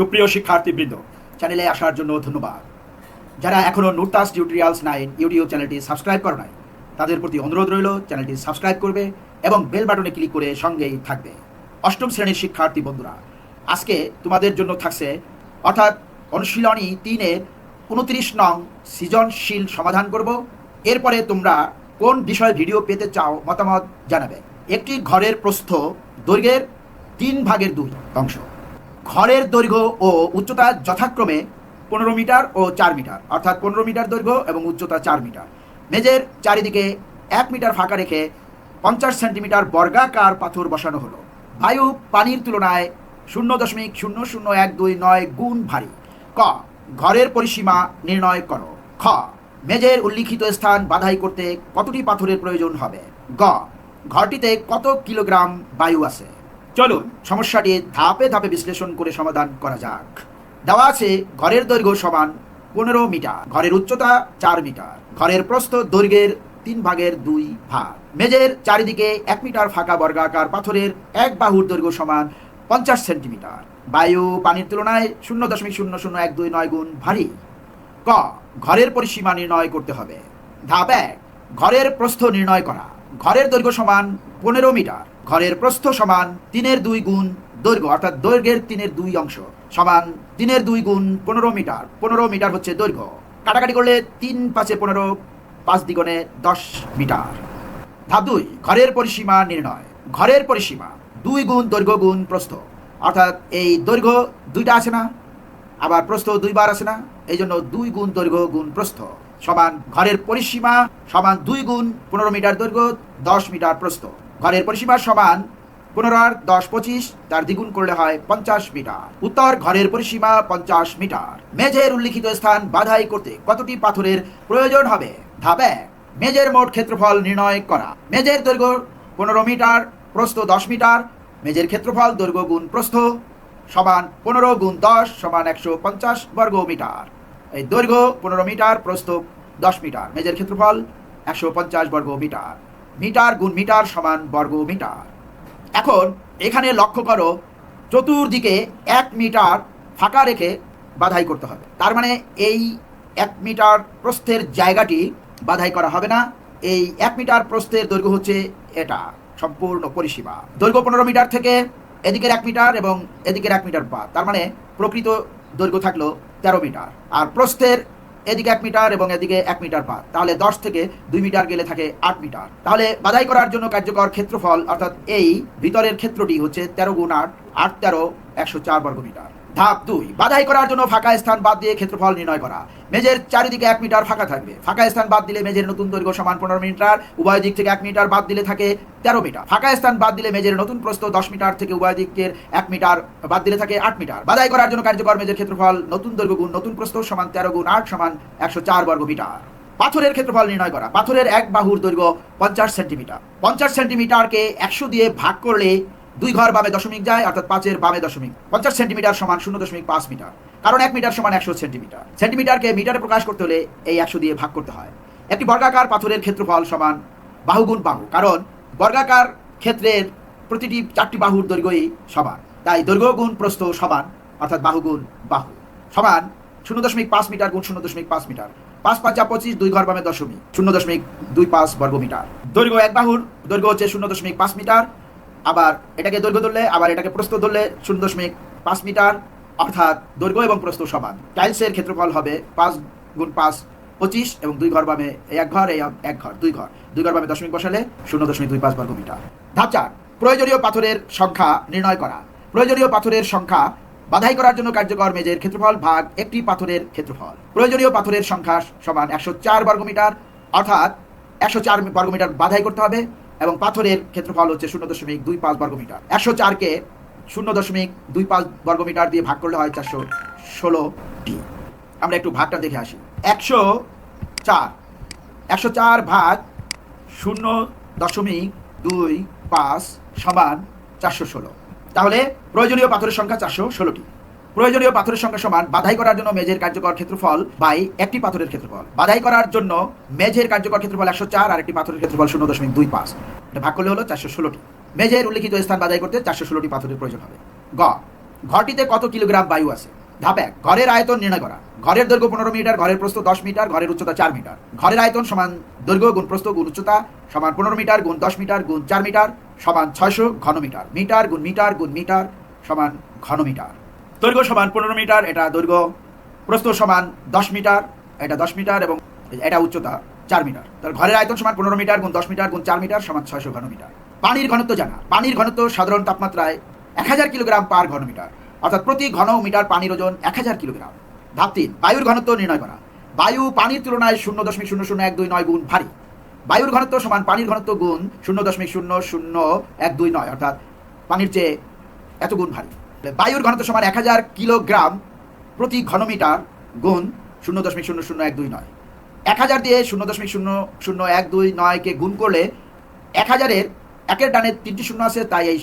সুপ্রিয় শিক্ষার্থীবৃন্দ চ্যানেলে আসার জন্য ধন্যবাদ। যারা এখনও নুরতাস টিউটোরিয়ালস নাইন ইউটিউব চ্যানেলটি সাবস্ক্রাইব করে নাই, তাদের প্রতি অনুরোধ রইল চ্যানেলটি সাবস্ক্রাইব করবে এবং বেল বাটনে ক্লিক করে সঙ্গেই থাকবে। অষ্টম শ্রেণির শিক্ষার্থী বন্ধুরা, আজকে তোমাদের জন্য থাকছে অর্থাৎ অনুশীলনী তিনের উনত্রিশ নং সৃজনশীল সমাধান করব। এরপরে তোমরা কোন বিষয়ে ভিডিও পেতে চাও মতামত জানাবে। একটি ঘরের প্রস্থ দৈর্ঘ্যের তিন ভাগের দুই অংশ। ঘরের দৈর্ঘ্য ও উচ্চতা যথাক্রমে পনেরো মিটার ও চার মিটার, অর্থাৎ পনেরো মিটার দৈর্ঘ্য এবং উচ্চতা চার মিটার। মেঝের চারিদিকে এক মিটার ফাঁকা রেখে পঞ্চাশ সেন্টিমিটার বর্গাকার পাথর বসানো হলো। বায়ু পানির তুলনায় শূন্য দশমিক শূন্য শূন্য এক দুই নয় গুণ ভারী। ক, ঘরের পরিসীমা নির্ণয় করো। খ, মেঝের উল্লিখিত স্থান বাধাই করতে কতটি পাথরের প্রয়োজন হবে? গ, ঘরটিতে কত কিলোগ্রাম বায়ু আছে? চলুন সমস্যাটি ধাপে ধাপে বিশ্লেষণ করে সমাধান করা যাক। দেওয়া আছে, ঘরের দৈর্ঘ্য সমান পনেরো মিটার, ঘরের উচ্চতা চার মিটার, ঘরের প্রস্থ দৈর্ঘ্যের তিন ভাগের দুই ভাগ। মেঝের চারিদিকে এক মিটার ফাঁকা বর্গাকার পাথরের এক বাহুর দৈর্ঘ্য সমান পঞ্চাশ সেন্টিমিটার। বায়ু পানির তুলনায় শূন্য দশমিক শূন্য শূন্য এক দুই নয় গুণ ভারী। ক, ঘরের পরিসীমা নির্ণয় করতে হবে। ধাপ এক, ঘরের প্রস্থ নির্ণয় করা। ঘরের দৈর্ঘ্য সমান পনেরো মিটার ঘরের প্রস্থ সমান তিনের দুই গুণ দৈর্ঘ্য, অর্থাৎ দৈর্ঘ্যের তিনের দুই অংশ সমান তিনের দুই গুণ পনেরো মিটার। পনেরো মিটার হচ্ছে দৈর্ঘ্য। কাটাকাটি করলে তিন পাঁচে পনেরো, পাঁচ দ্বিগুণে দশ মিটার। ধাপ দুই, ঘরের পরিসীমা নির্ণয়। ঘরের পরিসীমা, দুই গুণ দৈর্ঘ্য গুণ প্রস্থ। অর্থাৎ এই দৈর্ঘ্য দুইটা আছে না? আবার প্রস্থ দুইবার আছে না? এই জন্য দুই গুণ দৈর্ঘ্য গুণ প্রস্থ সমান ঘরের পরিসীমা সমান দুই গুণ পনেরো মিটার দৈর্ঘ্য, দশ মিটার প্রস্থ। ঘরের পরিসীমা সমান পনেরো আর দশ পঁচিশ, তার দ্বিগুণ করলে হয় পঞ্চাশ মিটার। উত্তর ঘরের পরিসীমা পঞ্চাশ মিটার। মেঝের উল্লিখিত স্থান বাধাই করতে কতটি পাথরের প্রয়োজন হবে? ধাপ এক, মেঝের মোট ক্ষেত্রফল নির্ণয় করা। মেঝের দৈর্ঘ্য পনেরো মিটার, প্রস্থ দশ মিটার। মেঝের ক্ষেত্রফল দৈর্ঘ্য গুণ প্রস্থ সমান পনেরো গুণ দশ সমান একশো পঞ্চাশ বর্গ মিটার। এই দৈর্ঘ্য পনেরো মিটার, প্রস্থ দশ মিটার। মেঝের ক্ষেত্রফল একশো পঞ্চাশ বর্গ মিটার। মিটার গুণ মিটার সমান বর্গ মিটার। এখন এখানে লক্ষ্য করো, চতুর্দিকে এক মিটার ফাঁকা রেখে বাধাই করতে হবে। তার মানে এই এক মিটার প্রস্থের জায়গাটি বাধাই করা হবে না। এই এক মিটার প্রস্থের দৈর্ঘ্য হচ্ছে এটা, সম্পূর্ণ পরিসীমা। দৈর্ঘ্য পনেরো মিটার থেকে এদিকের এক মিটার এবং এদিকের এক মিটার পা তার মানে প্রকৃত দৈর্ঘ্য থাকল তেরো মিটার। আর প্রস্থের এদিকে এক মিটার এবং এদিকে এক মিটার পার। তাহলে দশ থেকে দুই মিটার গেলে থাকে আট মিটার। তাহলে বাধাই করার জন্য কার্যকর ক্ষেত্রফল অর্থাৎ এই ভিতরের ক্ষেত্রটি হচ্ছে তেরো গুণ আট আট তেরো, একশো চার বর্গ মিটার ধাপ দুই, বাধাই করার জন্য ফাঁকা স্থান বাদ দিয়ে ক্ষেত্রফল নির্ণয় করা। মেঝের চারিদিকে এক মিটার ফাঁকা থাকবে। ফাঁকা স্থান বাদ দিলে মেঝের নতুন দৈর্ঘ্য সমান পনেরো মিটার, উভয় দিক থেকে এক মিটার বাদ দিলে থাকে তেরো মিটার। ফাঁকা স্থান বাদ দিলে মেঝের নতুন প্রস্থ দশ মিটার থেকে উভয় দিকের এক মিটার বাদ দিলে থাকে আট মিটার। বাধাই করার জন্য কার্যকর মেঝের ক্ষেত্রফল নতুন দৈর্ঘ্য গুণ নতুন প্রস্থ সমান তেরো গুণ আট সমান একশো চার বর্গ মিটার। পাথরের ক্ষেত্রফল নির্ণয় করা। পাথরের এক বাহুর দৈর্ঘ্য পঞ্চাশ সেন্টিমিটার। পঞ্চাশ সেন্টিমিটারকে একশো দিয়ে ভাগ করলে দুই ঘর বামে দশমিক যায়, অর্থাৎ পাঁচের বামে দশমিক। পঞ্চাশ সেন্টিমিটার সমান শূন্য দশমিক পাঁচ মিটার। কারণ এক মিটার সমান একশো সেন্টিমিটার। সেন্টিমিটারকে মিটারে প্রকাশ করতে হলে এই একশো দিয়ে ভাগ করতে হয়। একটি বর্গাকার পাথরের ক্ষেত্রফল সমান বাহুগুণ বাহু। কারণ বর্গাকার ক্ষেত্রের প্রতিটি চারটি বাহুর দৈর্ঘ্যই সমান। তাই দৈর্ঘ্য গুণ প্রস্থ সমান, অর্থাৎ বাহুগুণ বাহু। সমান শূন্য দশমিক পাঁচ মিটার গুণ শূন্য দশমিক পাঁচ মিটার। পাঁচ পাঁচা পঁচিশ, দুই ঘর বামে দশমিক। শূন্য দশমিক দুই পাঁচ বর্গ মিটার দৈর্ঘ্য এক বাহুর দৈর্ঘ্য হচ্ছে শূন্য দশমিক পাঁচ মিটার। আবার এটাকে দৈর্ঘ্য ধরলে, আবার এটাকে প্রস্থ ধরলে শূন্য দশমিক পাঁচ মিটার, অর্থাৎ দৈর্ঘ্য এবং প্রস্থ সমান। টাইলসের ক্ষেত্রফল হবে পাঁচ গুণ পাঁচ পঁচিশ এবং দুই ঘর বামে এক ঘর, এই এক ঘর, দুই ঘর। দুই ঘর বামে দশমিক বসালে শূন্য দশমিক দুই পাঁচ বর্গ মিটার। ধাপ চার, প্রয়োজনীয় পাথরের সংখ্যা নির্ণয় করা। প্রয়োজনীয় পাথরের সংখ্যা বাধাই করার জন্য কার্যকর মেজের ক্ষেত্রফল ভাগ একটি পাথরের ক্ষেত্রফল। প্রয়োজনীয় পাথরের সংখ্যা সমান একশো চার বর্গমিটার অর্থাৎ একশো চার বর্গমিটার বাধাই করতে হবে। এবং পাথরের ক্ষেত্রফল হচ্ছে শূন্য দশমিক দুই পাঁচ বর্গমিটার। একশো চারকে শূন্য দশমিক দুই পাঁচ বর্গমিটার দিয়ে ভাগ করলে হয় চারশো ষোলোটি আমরা একটু ভাগটা দেখে আসি। একশো চার। একশো চার ভাগ শূন্য দশমিক দুই পাঁচ সমান চারশো ষোলো। তাহলে প্রয়োজনীয় পাথরের সংখ্যা চারশো ষোলোটি প্রয়োজনীয় পাথরের সংখ্যা সমান, বাধাই করার জন্য মেঝের কার্যকর ক্ষেত্রফল বাই একটি পাথরের ক্ষেত্রফল। বাধাই করার জন্য মেঝের কার্যকর ক্ষেত্রফল একশো চার আর একটি পাথরের ক্ষেত্রফল শূন্য দশমিক দুই পাঁচ। এটা ভাগ করলে হলো চারশো ষোলোটি। মেঝের উল্লিখিত স্থান বাধাই করতে চারশো ষোলোটি পাথরের প্রয়োজন হবে। গ, ঘরটিতে কত কিলোগ্রাম বায়ু আছে? ধাপ এক, ঘরের আয়তন নির্ণয় করা। ঘরের দৈর্ঘ্য পনেরো মিটার, ঘরের প্রস্থ দশ মিটার, ঘরের উচ্চতা চার মিটার। ঘরের আয়তন সমান দৈর্ঘ্য গুণ প্রস্থ গুণ উচ্চতা সমান পনেরো মিটার গুণ দশ মিটার গুণ চার মিটার সমান ছয়শো ঘনমিটার মিটার। মিটার গুণ মিটার গুণ মিটার সমান ঘনমিটার দৈর্ঘ্য সমান পনেরো মিটার, এটা দৈর্ঘ্য প্রস্থ সমান দশ মিটার, এটা দশ মিটার এবং এটা উচ্চতা চার মিটার। তাহলে ঘরের আয়তন সমান পনেরো মিটার গুণ দশ মিটার গুণ চার মিটার সমান ছয়শো ঘনমিটার পানির ঘনত্ব জানা। পানির ঘনত্ব সাধারণ তাপমাত্রায় এক হাজার কিলোগ্রাম পার ঘনমিটার অর্থাৎ প্রতি ঘন মিটার পানির ওজন এক হাজার কিলোগ্রাম। ধাপ তিন, বায়ুর ঘনত্ব নির্ণয় করা। বায়ু পানির তুলনায় শূন্য দশমিক শূন্য শূন্য এক দুই নয় গুণ ভারী। বায়ুর ঘনত্ব সমান পানির ঘনত্ব গুণ শূন্য দশমিক শূন্য শূন্য এক দুই নয়, অর্থাৎ পানির চেয়ে এত গুণ ভারী। বায়ুর ঘনত্ব সমান এক হাজার কিলোগ্রাম প্রতি ঘনমিটার গুণ শূন্য দশমিক শূন্য শূন্য এক দুই নয়। এক হাজার দিয়ে শূন্য দশমিক শূন্য শূন্য এক দুই নয়কে গুণ করলে এক হাজারের একের ডানে তিনটি শূন্য আছে, তাই এই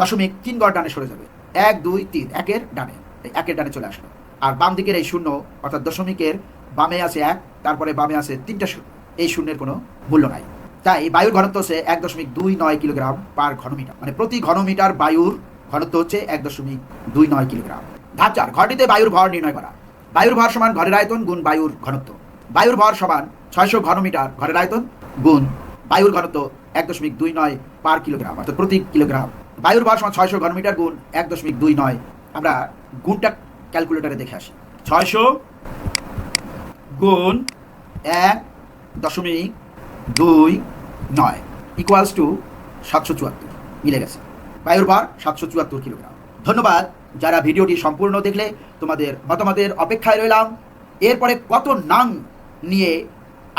দশমিক তিন গড় ডানে সরে যাবে। এক, দুই, তিন, একের ডানে। একের ডানে চলে আসলো। আর বাম দিকের এই শূন্য অর্থাৎ দশমিকের বামে আছে এক, তারপরে বামে আছে তিনটা শূন্য। এই শূন্যের কোনো মূল্য নাই। তাই বায়ুর ঘনত্ব হচ্ছে এক দশমিক দুই নয় কিলোগ্রাম পার ঘনমিটার। মানে প্রতি ঘনমিটার বায়ুর ঘনত্ব হচ্ছে এক দশমিক দুই নয় কিলোগ্রাম। ধাপ চার, ঘরটিতে বায়ুর ভর নির্ণয় করা। বায়ুর ভর সমান ঘরের আয়তন গুণ বায়ুর ঘনত্ব। বায়ুর ভর সমান ছয়শো ঘনমিটার ঘরের আয়তন গুণ বায়ুর ঘনত্ব এক দশমিক দুই নয় পার কিলোগ্রাম, অর্থাৎ প্রতি কিলোগ্রাম। বায়ুর ভর সমান ছয়শো ঘনমিটার গুণ এক দশমিক দুই নয়। আমরা গুণটা ক্যালকুলেটারে দেখে আসি। ছয়শো গুণ এক দশমিক দুই নয় ইকুয়ালস টু সাতশো চুয়াত্তর। মিলে গেছে। বায়ুর ভার সাতশো চুয়াত্তর কিলোগ্রাম। ধন্যবাদ, যারা ভিডিওটি সম্পূর্ণ দেখলে তোমাদের মতামতের অপেক্ষায় রইলাম। এরপরে কত নাং নিয়ে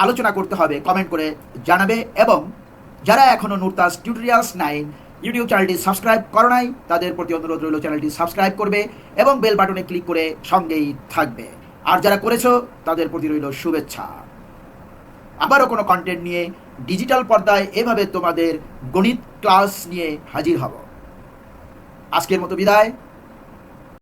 আলোচনা করতে হবে কমেন্ট করে জানাবে এবং যারা এখনও নুরতাস টিউটোরিয়ালস নাইন ইউটিউব চ্যানেলটি সাবস্ক্রাইব করো নাই, তাদের প্রতি অনুরোধ রইল চ্যানেলটি সাবস্ক্রাইব করবে এবং বেল বাটনে ক্লিক করে সঙ্গেই থাকবে। আর যারা করেছ, তাদের প্রতি রইল শুভেচ্ছা। আবারও কোনো কন্টেন্ট নিয়ে ডিজিটাল পর্দায় এভাবে তোমাদের গণিত ক্লাস নিয়ে হাজির হব। আজকের মতো বিদায়।